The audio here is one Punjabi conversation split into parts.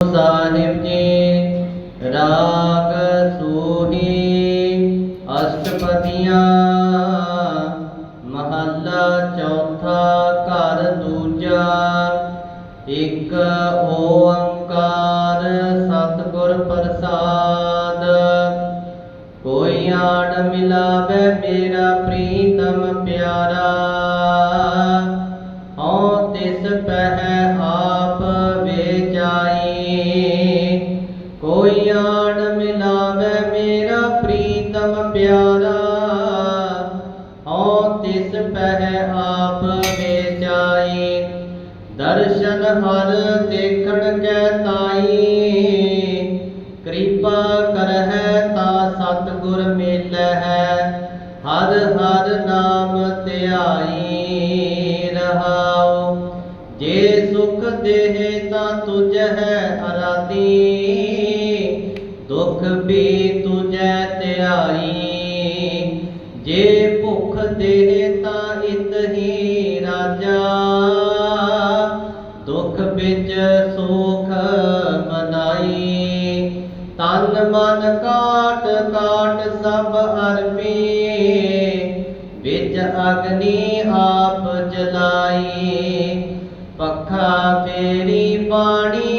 ਸਾਹਿਬ ਜੀ ਰਾਗ ਸੋਹੀ ਅਸ਼ਟਪਦੀਆਂ ਮਹੱਲਾ ਚੌਥਾ ਘਰ ਦੂਜਾ ਇੱਕ ਓੰਕਾਰ ਸਤਿਗੁਰ ਪ੍ਰਸਾਦ ਕੋਈ ਆਣ ਮਿਲਾਵੇ ਹਰ ਦੇਖਣ ਕੈ ਤਾਈ। ਕਿਰਪਾ ਕਰਹਿ ਤਾ ਸਤਿਗੁਰ ਮਿਲਹਿ। ਹਰ ਹਰ ਨਾਮ ਧਿਆਈ ਰਹਾਉ। ਜੇ ਸੁਖ ਦੇਹ ਤਾਂ ਤੁਝ ਹੈ ਅਰਾਤੀ ਦੁਖ ਵੀ ਤੁਝੈ ਧਿਆਈ। ਜੇ ਭੁਖ ਦੇਹ ਵਿੱਚ ਸੁਖ ਮਨਾਈ। ਤਨ ਮਨ ਕਾਟ ਕਾਟ ਸਭ ਅਰਪੀ। ਵਿੱਚ ਅਗਨੀ ਆਪ ਜਲਾਈ। ਪੱਖਾ ਫੇਰੀ ਪਾਣੀ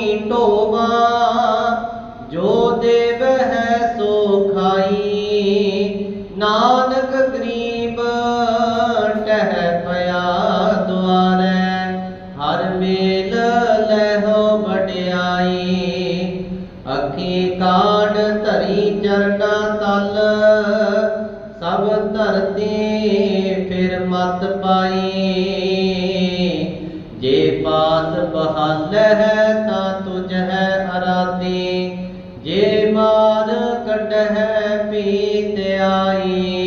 ਸਭ ਧਰਤੀ ਫਿਰ ਮਤ ਪਾਈ। ਜੇ ਪਾਸ ਬਹਾਲ ਹੈ ਤਾਂ ਤੁਝ ਹੈ ਅਰਾਦੀ ਜੇ ਮਾਰ ਕੱਢਹਿ ਪੀਤ ਆਈ।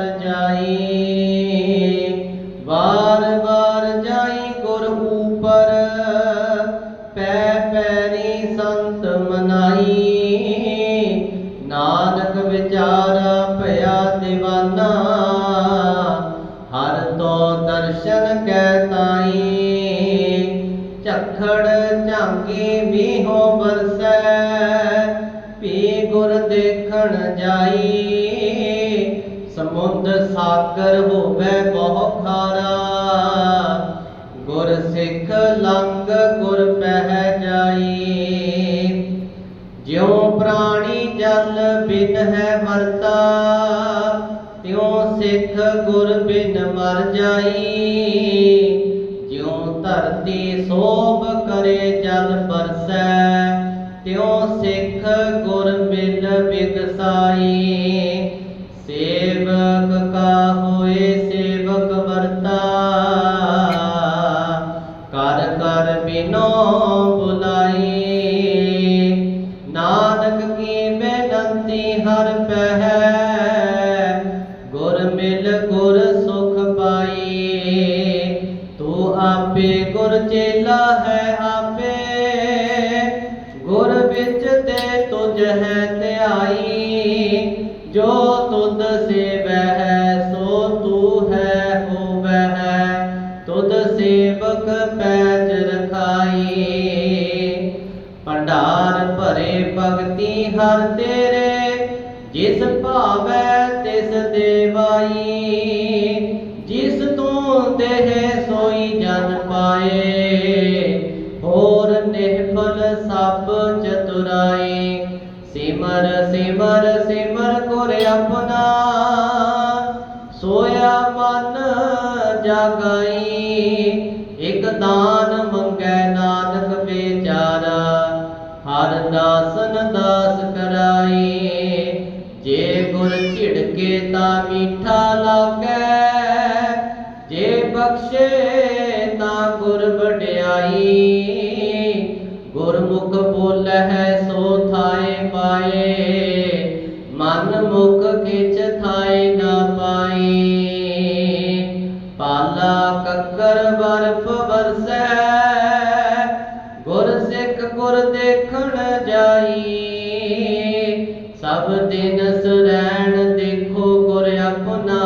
ਵਿਸਰਿਐ ਜਾਈ, ਵਾਰ ਵਾਰ ਜਾਈ ਗੁਰ ਉਪਰ। ਪੈ ਪੈਰੀ ਸੰਤ ਮਨਾਈ, ਨਾਨਕ ਵਿਚਾਰਾ ਭਇਆ دیਵਾਨਾ ਹਰ ਤੋ ਦਰਸ਼ਨ ਕੈ ਤਾਈ, ਝਖੜ ਝਾਂਗੀ ਮੀਹੋ ਬਰਸੈ ਪੀ ਗੁਰ ਦੇਖਣ ਜਾਈ ਸਮੁੰਦ ਸਾਗਰ ਹੋਵੇ ਬਹੁ ਖਾਰਾ। ਗੁਰ ਸਿੱਖ ਲੰਗ ਗੁਰ ਪਹਿ ਜਾਈ। ਜਿਉ ਪ੍ਰਾਣੀ ਜਲ ਬਿਨ ਹੈ ਮਰਤਾ ਤਿਉ ਸਿੱਖ ਗੁਰ ਬਿਨ ਮਰ ਜਾਈ। ਜਿਉ ਧਰਤੀ ਸੋ ਧਿਆਈ, ਜੋ ਤੁਧ ਸੇਵੈ ਹੈ ਸੋ ਤੂ ਹੈ ਹੋਵੈ ਹੈ ਤੁਧ ਸੇਵਕ ਪੈਜ ਰਖਾਈ, ਭੰਡਾਰ ਭਰੇ ਭਗਤੀ ਹਰ ਤੇਰੇ। ਜਿਸ ਭਾਵੈ ਤਿਸ ਦੇਵਾਈ, ਜਿਸ ਤੂੰ ਦੇਹ ਸੋਈ ਜਨ ਪਾਏ। ਹੋਰ ਨਿਹਫਲ ਸਭ ਚਤੁਰਾਈ। ਸਿਮਰ ਸਿਮਰ ਸਿਮਰ ਗੁਰ ਆਪਣਾ। ਸੋਇਆ ਮਨ ਜਾਗਾਈ, ਇਕ ਦਾਨ ਮੰਗੈ ਨਾਨਕ ਵਿਚਾਰਾ। ਹਰ ਦਾਸਨ ਦਾਸ ਕਰਾਈ, ਜੇ ਗੁਰ ਝਿੜਕੇ ਤਾਂ ਮੀਠਾ ਲਾਗੈ। ਜੇ ਬਖਸ਼ੇ ਤਾਂ ਗੁਰ ਵਡਿਆਈ। ਗੁਰਮੁਖ ਬੋਲਹਿ ਸੋ ਮਨ ਮੁਖ ਕਿਛ ਥਾਏ ਨਾ ਪਾਈ ਪਾ ਕੱਕਰ ਬਰਫ ਬਰਸੈ ਗੁਰ ਸਿੱਖ ਗੁਰ ਦੇਖਣ ਜਾਈ। ਸਭ ਦਿਨ ਸਰੈਣ ਦੇਖੋ ਗੁਰ ਆਪਣਾ।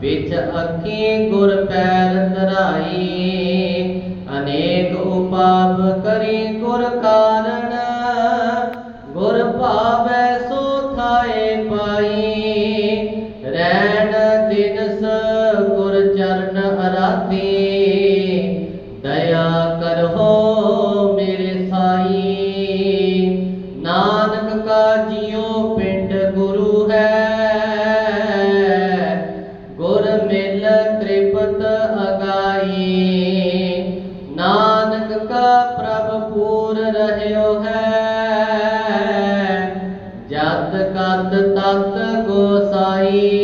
ਵਿੱਚ ਅੱਖੀ ਗੁਰ ਪੈਰ ਧਰਾਈ। ਅਨੇਕ ਉਪਾਪ ਕਰੀ ਗੁਰ ਕਾਰਣ Aí